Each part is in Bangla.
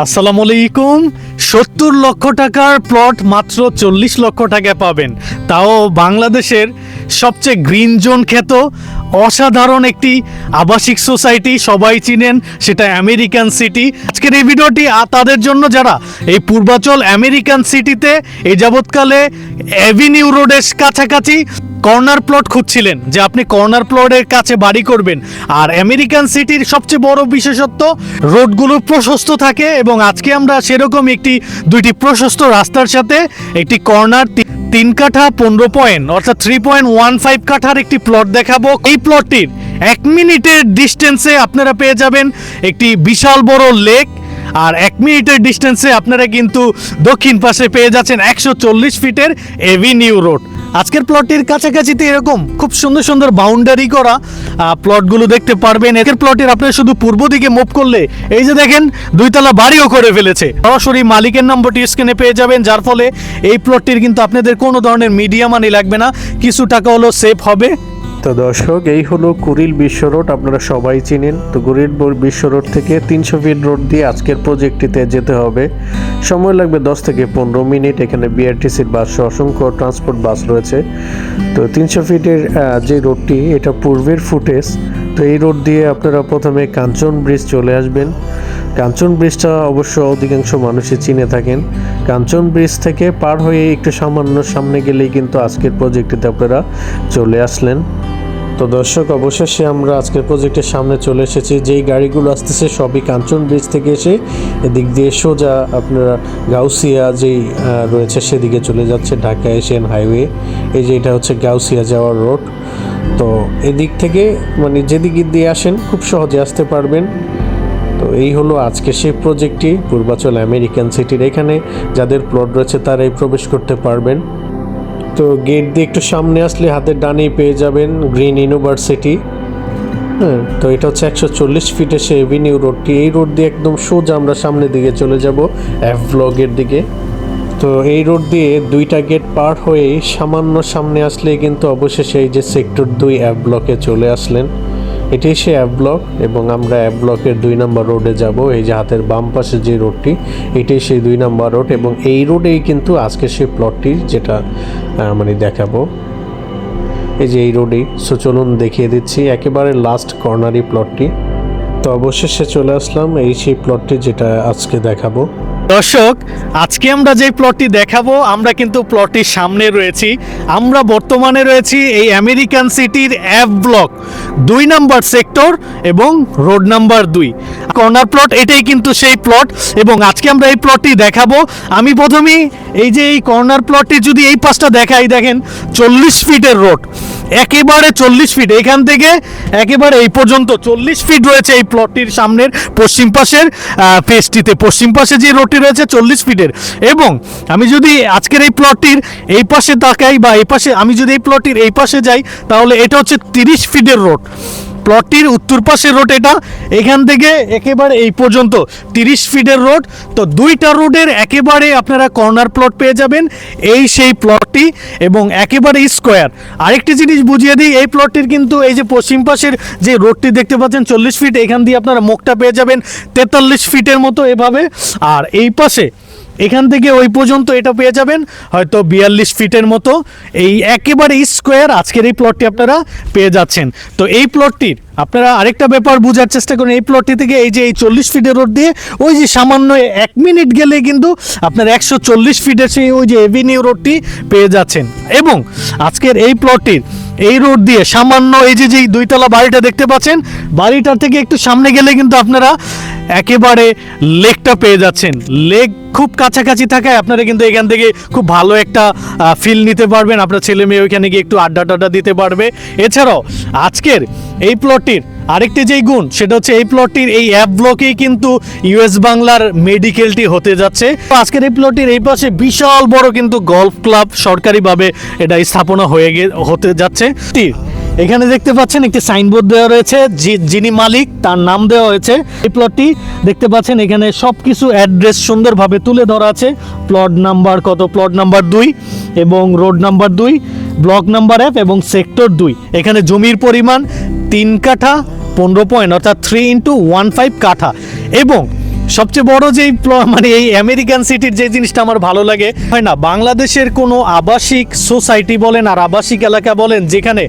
আসসালামু আলাইকুম সত্তর লক্ষ টাকার প্লট মাত্র চল্লিশ লক্ষ টাকা পাবেন। তাও বাংলাদেশের সবচেয়ে গ্রিন জোন খ্যাত, অসাধারণ একটি আবাসিক সোসাইটি সবাই চিনেন, সেটা আমেরিকান সিটি আজকের এই ভিডিওটি তাদের জন্য যারা এই পূর্বাচল আমেরিকান সিটিতে এই যাবৎকালে অ্যাভিনিউ রোডের কাছাকাছি কর্নার প্লট খুঁজছিলেন, যে আপনি কর্নার প্লটের কাছে বাড়ি করবেন। আর আমেরিকান সিটির সবচেয়ে বড় বিশেষত্ব রোডগুলো প্রশস্ত থাকে এবং আজকে আমরা সেরকম একটি, দুইটি প্রশস্ত রাস্তার সাথে একটি কর্নার তিন কাঠা, পনেরো পয়েন্ট অর্থাৎ থ্রি পয়েন্ট ওয়ান ফাইভ কাঠার একটি প্লট দেখাবো। এই প্লটটির এক মিনিটের ডিস্টেন্সে আপনারা পেয়ে যাবেন একটি বিশাল বড় লেক আর এক মিনিটের ডিস্টেন্সে আপনারা কিন্তু দক্ষিণ পাশে পেয়ে যাচ্ছেন একশো চল্লিশ ফিটের এভিনিউ রোড আজকের প্লটটির কাছাকাছিতে এরকম খুব সুন্দর সুন্দর বাউন্ডারি করা প্লটগুলো দেখতে পারবেন। একের প্লটের আপনারা শুধু পূর্ব দিকে মুভ করলে, এই যে দেখেন, দুইতলা বাড়িও করে ফেলেছে। সরাসরি মালিকের নম্বরটি স্ক্রিনে পেয়ে যাবেন, যার ফলে এই প্লটটির কিন্তু আপনাদের কোনো ধরনের মিডিয়া মানি লাগবে না। কিছু টাকা হলো সেফ হবে। তো দর্শক, এই হলো কুড়িল বিশ্ব রোড, আপনারা সবাই চিনেন। তো কুড়িল বিশ্ব রোড থেকে তিনশো ফিট রোড দিয়ে আজকের প্রজেক্টটিতে যেতে হবে। সময় লাগবে দশ থেকে পনেরো মিনিট, এখানে বিআরটিসির বাস অসংখ্য ট্রান্সপোর্ট বাস রয়েছে। তো তিনশো ফিটের যে রোডটি, এটা পূর্বের ফুটেজ। তো এই রোড দিয়ে আপনারা প্রথমে কাঞ্চন ব্রিজ চলে আসবেন। কাঞ্চন ব্রিজটা অবশ্য অধিকাংশ মানুষই চিনে থাকেন। কাঞ্চন ব্রিজ থেকে পার হয়ে একটু সামান্য সামনে গেলেই কিন্তু আজকের প্রজেক্টটিতে আপনারা চলে আসলেন। তো দর্শক, অবশেষে আমরা আজকের প্রজেক্টের সামনে চলে এসেছি। যেই গাড়িগুলো আসতেছে সবই কাঞ্চন ব্রিজ থেকে এসে এদিক দিয়ে সোজা আপনারা গাউসিয়া যেই রয়েছে সেদিকে চলে যাচ্ছে ঢাকা এশিয়ান হাইওয়ে। এই যে এটা হচ্ছে গাউসিয়া যাওয়ার রোড। তো এদিক থেকে মানে যেদিক দিয়ে আসেন খুব সহজে আসতে পারবেন। তো এই হলো আজকে সেই প্রজেক্টটি পূর্বাচল আমেরিকান সিটির এখানে। যাদের প্লট রয়েছে তারাই প্রবেশ করতে পারবেন। তো গেট দিয়ে একটু সামনে আসলে হাতের ডানেই পেয়ে যাবেন গ্রিন ইউনিভার্সিটি হ্যাঁ তো এটা হচ্ছে একশো চল্লিশ ফিটে সে এভিনিউ রোডটি এই রোড দিয়ে একদম সোজা আমরা সামনের দিকে চলে যাব এফ ব্লগের দিকে। তো এই রোড দিয়ে দুইটা গেট পার হয়ে সামান্য সামনে আসলে কিন্তু অবশেষে এই যে সেক্টর দুই অ্যাপ ব্লকে চলে আসলেন। এটাই সে অ্যাপ ব্লক এবং আমরা অ্যাপ ব্লকের দুই নম্বর রোডে যাব। এই যে হাতের বাম পাশে যে রোডটি এটাই সেই দুই নম্বর রোড এবং এই রোডেই কিন্তু আজকে সেই প্লটটি যেটা মানে দেখাবো। এই যে এই রোডেই সো চলুন দেখিয়ে দিচ্ছি। একেবারে লাস্ট কর্নারি প্লটটি তো অবশেষে চলে আসলাম এই সেই প্লটটি যেটা আজকে দেখাবো। দর্শক, আজকে আমরা যে প্লটটি দেখাবো, আমরা কিন্তু প্লটটির সামনে রয়েছি। আমরা বর্তমানে রয়েছি এই আমেরিকান সিটির অ্যাপ ব্লক দুই নাম্বার সেক্টর এবং রোড নাম্বার দুই। কর্নার প্লট এটাই কিন্তু সেই প্লট এবং আজকে আমরা এই প্লটটি দেখাবো। আমি প্রথমেই এই যে এই কর্নার প্লটটি যদি এই পাশটা দেখাই, দেখেন, চল্লিশ ফিটের রোড একেবারে চল্লিশ ফিট এখান থেকে একেবারে এই পর্যন্ত চল্লিশ ফিট রয়েছে এই প্লটটির সামনের পশ্চিম পাশের ফেসটিতে পশ্চিম পাশে যে রোডটি রয়েছে চল্লিশ ফিটের এবং আমি যদি আজকের এই প্লটটির এই পাশে তাকাই বা এই পাশে আমি যদি এই প্লটটির এই পাশে যাই, তাহলে এটা হচ্ছে তিরিশ ফিটের রোড প্লটটির উত্তর পাশের রোড এটা। এখান থেকে একেবারে এই পর্যন্ত তিরিশ ফিটের রোড। তো দুইটা রোডের একেবারে আপনারা কর্নার প্লট পেয়ে যাবেন এই সেই প্লটটি এবং একেবারে স্কোয়ার। আরেকটি জিনিস বুঝিয়ে দিই, এই প্লটটির কিন্তু এই যে পশ্চিম পাশের যে রোডটি দেখতে পাচ্ছেন, চল্লিশ ফিট, এখান দিয়ে আপনারা মুখটা পেয়ে যাবেন তেতাল্লিশ ফিটের মতো এভাবে। আর এই পাশে এখান থেকে ওই পর্যন্ত এটা পেয়ে যাবেন। হয়তো বিয়াল্লিশ ফিটের মতো এই একেবারে স্কোয়ার আজকের এই প্লটটি আপনারা পেয়ে যাচ্ছেন। তো এই প্লটটির আপনারা আরেকটা ব্যাপার বোঝার চেষ্টা করুন, এই প্লটটি থেকে এই যে এই চল্লিশ ফিটের রোড দিয়ে ওই যে সামান্য এক মিনিট গেলে কিন্তু আপনার একশো চল্লিশ ফিটের সেই ওই যে এভিনিউ রোডটি পেয়ে যাচ্ছেন। এবং আজকের এই প্লটটির এই রোড দিয়ে সামান্য এই যে যে দুইতলা বাড়িটা দেখতে পাচ্ছেন, বাড়িটার থেকে একটু সামনে গেলে কিন্তু আপনারা একেবারে লেকটা পেয়ে যাচ্ছেন। লেক খুব কাছাকাছি থাকায় আপনারা কিন্তু এখান থেকে খুব ভালো একটা ফিল নিতে পারবেন। আপনার ছেলে মেয়ে ওইখানে গিয়ে একটু আড্ডা টাড্ডা দিতে পারবে। এছাড়াও, আজকের এই প্লটটির আরেকটি যেই গুণ, সেটা হচ্ছে এই প্লটটির এই অ্যাপ ব্লকেই কিন্তু ইউএস বাংলার মেডিকেলটি হতে যাচ্ছে। আজকের এই প্লটটির এই পাশে বিশাল বড় কিন্তু গলফ ক্লাব সরকারিভাবে এটা স্থাপনা হয়ে হতে যাচ্ছে। এখানে দেখতে পাচ্ছেন একটি সাইনবোর্ড দেওয়া রয়েছে যিনি মালিক, তার নাম দেওয়া হয়েছে। এই প্লটটি দেখতে পাচ্ছেন, এখানে সব কিছু অ্যাড্রেস সুন্দরভাবে তুলে ধরা আছে। প্লট নাম্বার কত? প্লট নাম্বার দুই এবং রোড নাম্বার দুই, ব্লক নাম্বার এক এবং সেক্টর দুই। এখানে জমির পরিমাণ তিন কাঠা, পনেরো পয়েন্ট, অর্থাৎ থ্রি ইন্টু ওয়ান ফাইভ কাঠা। এবং সবচেয়ে বড় যেই মানে এই আমেরিকান সিটির যে জিনিসটা আমার ভালো লাগে, হয় না? বাংলাদেশের কোনো আবাসিক সোসাইটি বলেন আর আবাসিক এলাকা বলেন, যেখানে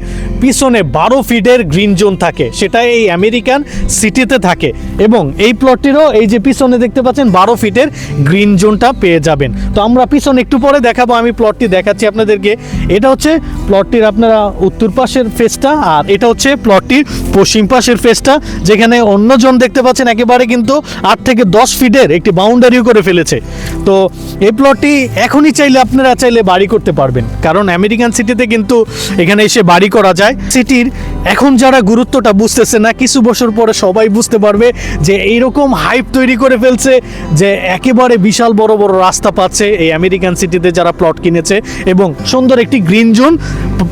পিছনে বারো ফিটের গ্রিন জোন থাকে। সেটা এই আমেরিকান সিটিতে থাকে। এবং এই প্লটটিরও এই যে পিছনে দেখতে পাচ্ছেন, বারো ফিটের গ্রিন জোনটা পেয়ে যাবেন। তো আমরা পিছনে একটু পরে দেখাবো, আমি প্লটটি দেখাচ্ছি আপনাদেরকে। এটা হচ্ছে প্লটটির আপনারা উত্তর পাশের ফেসটা, আর এটা হচ্ছে প্লটটির পশ্চিম পাশের ফেসটা, যেখানে অন্যজন দেখতে পাচ্ছেন, একেবারে কিন্তু আট থেকে দশ ফিটের একটি বাউন্ডারিও করে ফেলেছে। তো এই প্লটটি এখনই চাইলে আপনারা চাইলে বাড়ি করতে পারবেন। কারণ আমেরিকান সিটিতে কিন্তু এখানে এসে বাড়ি করা যায়। সিটির এখন যারা গুরুত্বটা বুঝতেছে না, কিছু বছর পরে সবাই বুঝতে পারবে যে এইরকম হাইপ তৈরি করে ফেলছে যে একেবারে বিশাল বড় বড় রাস্তা পাচ্ছে এই আমেরিকান সিটিতে যারা প্লট কিনেছে এবং সুন্দর একটি গ্রিন জোন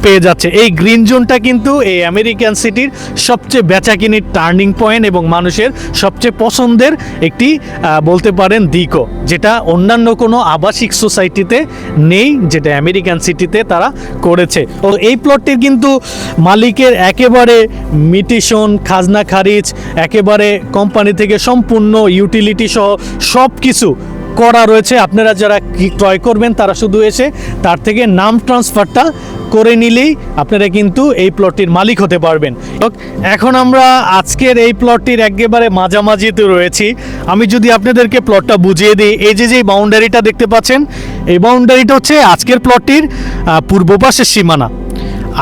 পেয়ে যাচ্ছে। এই গ্রিন জোনটা কিন্তু এই আমেরিকান সিটির সবচেয়ে বেচাকিনির টার্নিং পয়েন্ট এবং মানুষের সবচেয়ে পছন্দের একটি বলতে পারেন, দিকও, যেটা অন্যান্য কোনো আবাসিক সোসাইটিতে নেই, যেটা আমেরিকান সিটিতে তারা করেছে। ও এই প্লটটির কিন্তু মালিকের একেবারে মিটিশন, খাজনা খারিজ, একেবারে কোম্পানি থেকে সম্পূর্ণ ইউটিলিটি সহ সব কিছু করা রয়েছে। আপনারা যারা ক্রয় করবেন, তারা শুধু এসে তার থেকে নাম ট্রান্সফারটা করে নিলেই আপনারা কিন্তু এই প্লটটির মালিক হতে পারবেন। এখন আমরা আজকের এই প্লটটির একেবারে মাঝামাঝিতে রয়েছি। আমি যদি আপনাদেরকে প্লটটা বুঝিয়ে দিই, এই যে যে বাউন্ডারিটা দেখতে পাচ্ছেন, এই বাউন্ডারিটা হচ্ছে আজকের প্লটটির পূর্ব পাশের সীমানা।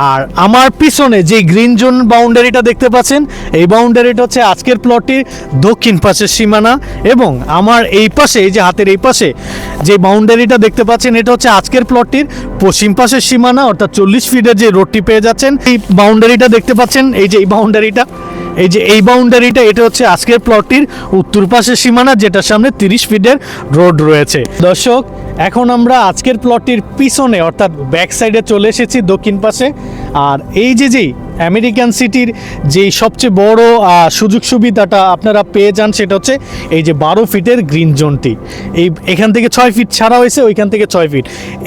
আর আমার পিছনে যে গ্রিন জোন বাউন্ডারিটা দেখতে পাচ্ছেন, এই বাউন্ডারিটা হচ্ছে আজকের প্লটটির দক্ষিণ পাশের সীমানা এবং আমার এই পাশে, এই যে হাতের এই পাশে যে বাউন্ডারিটা দেখতে পাচ্ছেন, এটা হচ্ছে আজকের প্লটটির পশ্চিম পাশের সীমানা, অর্থাৎ চল্লিশ ফিটের যে রোডটি পেয়ে যাচ্ছেন, এই বাউন্ডারিটা দেখতে পাচ্ছেন, এই যে এই বাউন্ডারিটা, এই যে এই বাউন্ডারিটা, এটা হচ্ছে আজকের প্লটটির উত্তর পাশের সীমানা, যেটার সামনে তিরিশ ফিটের রোড রয়েছে। দর্শক এখন আমরা আজকের প্লটটির পিছনে, অর্থাৎ ব্যাক সাইডে চলে এসেছি দক্ষিণ পাশে। আর এই যে যেই আমেরিকান সিটির যে সবচেয়ে বড় সুযোগ সুবিধাটা আপনারা পেয়ে যান, সেটা হচ্ছে এই যে বারো ফিটের গ্রিন জোনটি। এই এখান থেকে ছয় ফিট ছাড়া হয়েছে, ওইখান থেকে ছয় ফিট।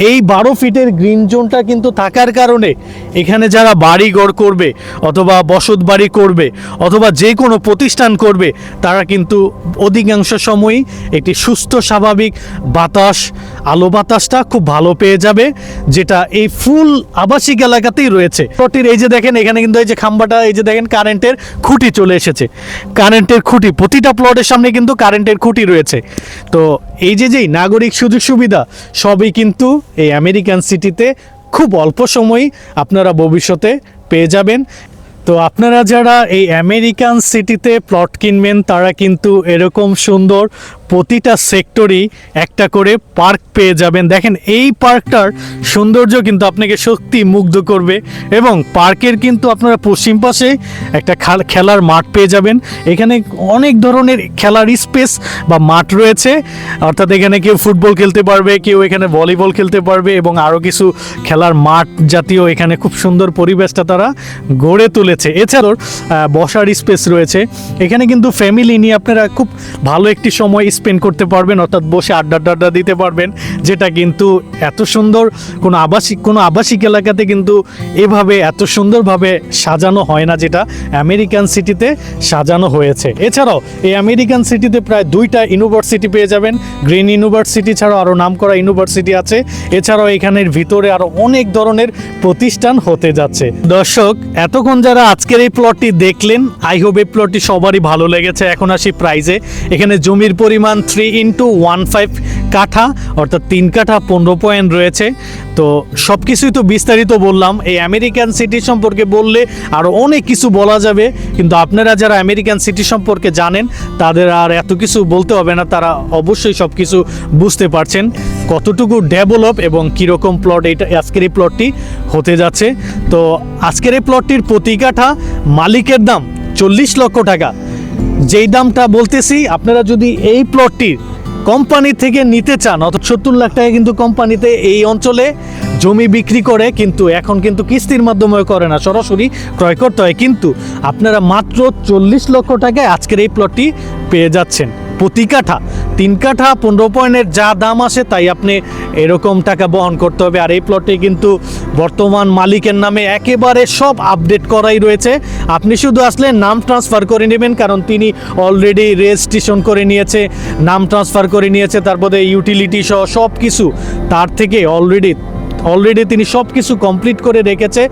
এই বারো ফিটের গ্রিন জোনটা কিন্তু থাকার কারণে এখানে যারা বাড়ি গড় করবে, অথবা বসত বাড়ি করবে, অথবা যে কোনো প্রতিষ্ঠান করবে, তারা কিন্তু অধিকাংশ সময়ই একটি সুস্থ, স্বাভাবিক বাতাস আলো বাতাসটা খুব ভালো পেয়ে যাবে, যেটা এই ফুল আবাসিক এলাকাতেই রয়েছে। প্লটের এই যে দেখেন, এখানে কিন্তু এই যে খাম্বাটা, এই যে দেখেন, কারেন্টের খুঁটি চলে এসেছে। কারেন্টের খুঁটি, প্রতিটা প্লটের সামনে কিন্তু কারেন্টের খুঁটি রয়েছে। তো এই যে যেই নাগরিক সুযোগ সুবিধা, সবই কিন্তু এই আমেরিকান সিটিতে খুব অল্প সময়ই আপনারা ভবিষ্যতে পেয়ে যাবেন। তো আপনারা যারা এই আমেরিকান সিটিতে প্লট কিনবেন, তারা কিন্তু এরকম সুন্দর প্রতিটা সেক্টরই একটা করে পার্ক পেয়ে যাবেন। দেখেন, এই পার্কটার সৌন্দর্য কিন্তু আপনাকে সত্যি মুগ্ধ করবে এবং পার্কের কিন্তু আপনারা পশ্চিম পাশে একটা খাল- খেলার মাঠ পেয়ে যাবেন। এখানে অনেক ধরনের খেলার স্পেস বা মাঠ রয়েছে। অর্থাৎ এখানে কেউ ফুটবল খেলতে পারবে, কেউ এখানে ভলিবল খেলতে পারবে এবং আরও কিছু খেলার মাঠ জাতীয় এখানে খুব সুন্দর পরিবেশটা তারা গড়ে তুলেছে এছাড়াও বসার স্পেস রয়েছে। এখানে কিন্তু ফ্যামিলি নিয়ে আপনারা খুব ভালো একটি সময় স্পেন্ড করতে পারবেন, অর্থাৎ বসে আড্ডা টাড্ডা দিতে পারবেন, যেটা কিন্তু এত সুন্দর কোনো আবাসিক কোনো আবাসিক এলাকাতে কিন্তু এভাবে এত সুন্দরভাবে সাজানো হয় না, যেটা আমেরিকান সিটিতে সাজানো হয়েছে। এছাড়াও, এই আমেরিকান সিটিতে প্রায় দুইটা ইউনিভার্সিটি পেয়ে যাবেন। গ্রিন ইউনিভার্সিটি ছাড়াও আরও নামকরা ইউনিভার্সিটি আছে। এছাড়াও এখানের ভিতরে আরও অনেক ধরনের প্রতিষ্ঠান হতে যাচ্ছে। দর্শক, এতক্ষণ যারা আজকের এই প্লটটি দেখলেন। আই হোপ এই প্লটটি সবারই ভালো লেগেছে। এখন আসি প্রাইজে এখানে জমির পরিমাণ থ্রি ইন্টু ওয়ান ফাইভ কাঠা, অর্থাৎ তিন কাঠা, পনেরো পয়েন্ট রয়েছে। তো সব কিছুই তো বিস্তারিত বললাম। এই আমেরিকান সিটি সম্পর্কে বললে আরও অনেক কিছু বলা যাবে। কিন্তু আপনারা যারা আমেরিকান সিটি সম্পর্কে জানেন, তাদের আর এত কিছু বলতে হবে না। তারা অবশ্যই সব কিছু বুঝতে পারছেন। কতটুকু ডেভেলপ এবং কীরকম প্লট এইটা আজকের এই প্লটটি হতে যাচ্ছে। তো আজকের এই প্লটটির প্রতি কাঠা মালিকের দাম চল্লিশ লক্ষ টাকা। যেই দামটা বলতেছি, আপনারা যদি এই প্লটটির কোম্পানি থেকে নিতে চান অত সত্তর লাখ টাকা কিন্তু কোম্পানিতে এই অঞ্চলে জমি বিক্রি করে, কিন্তু এখন কিন্তু কিস্তির মাধ্যমে করে না, সরাসরি ক্রয় করতে হয়। কিন্তু আপনারা মাত্র চল্লিশ লক্ষ টাকায় আজকের এই প্লটটি পেয়ে যাচ্ছেন। প্রতি কাঠা তিন কাঠা, পনেরো পয়েন্টের যা দাম আসে তাই আপনি এরকম টাকা বহন করতে হবে। আর এই প্লটে কিন্তু বর্তমান মালিকের নামে একেবারে সব আপডেট করাই রয়েছে। আপনি শুধু আসলে নাম ট্রান্সফার করে নেবেন, কারণ তিনি অলরেডি রেজিস্ট্রেশন করে নিয়েছে, নাম ট্রান্সফার করে নিয়েছে, তারপরে ইউটিলিটি সহ সব কিছু তার থেকে অলরেডি অলরেডি তিনি সব কিছু কমপ্লিট করে রেখেছে।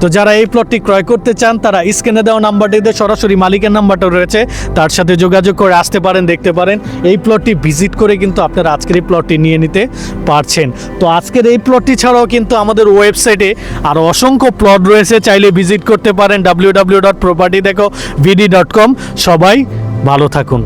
তো যারা এই প্লটটি ক্রয় করতে চান, তারা স্ক্রিনে দেওয়া নাম্বারটিতে সরাসরি মালিকের নাম্বারটা রয়েছে। তার সাথে যোগাযোগ করে আসতে পারেন, দেখতে পারেন। এই প্লটটি ভিজিট করে কিন্তু আপনারা আজকের এই প্লটটি নিয়ে নিতে পারছেন। তো আজকের এই প্লটটি ছাড়াও কিন্তু আমাদের ওয়েবসাইটে আরও অসংখ্য প্লট রয়েছে। চাইলে ভিজিট করতে পারেন ডাব্লিউ ডাব্লিউ ডট প্রপার্টি দেখো ভিডি ডট কম সবাই ভালো থাকুন।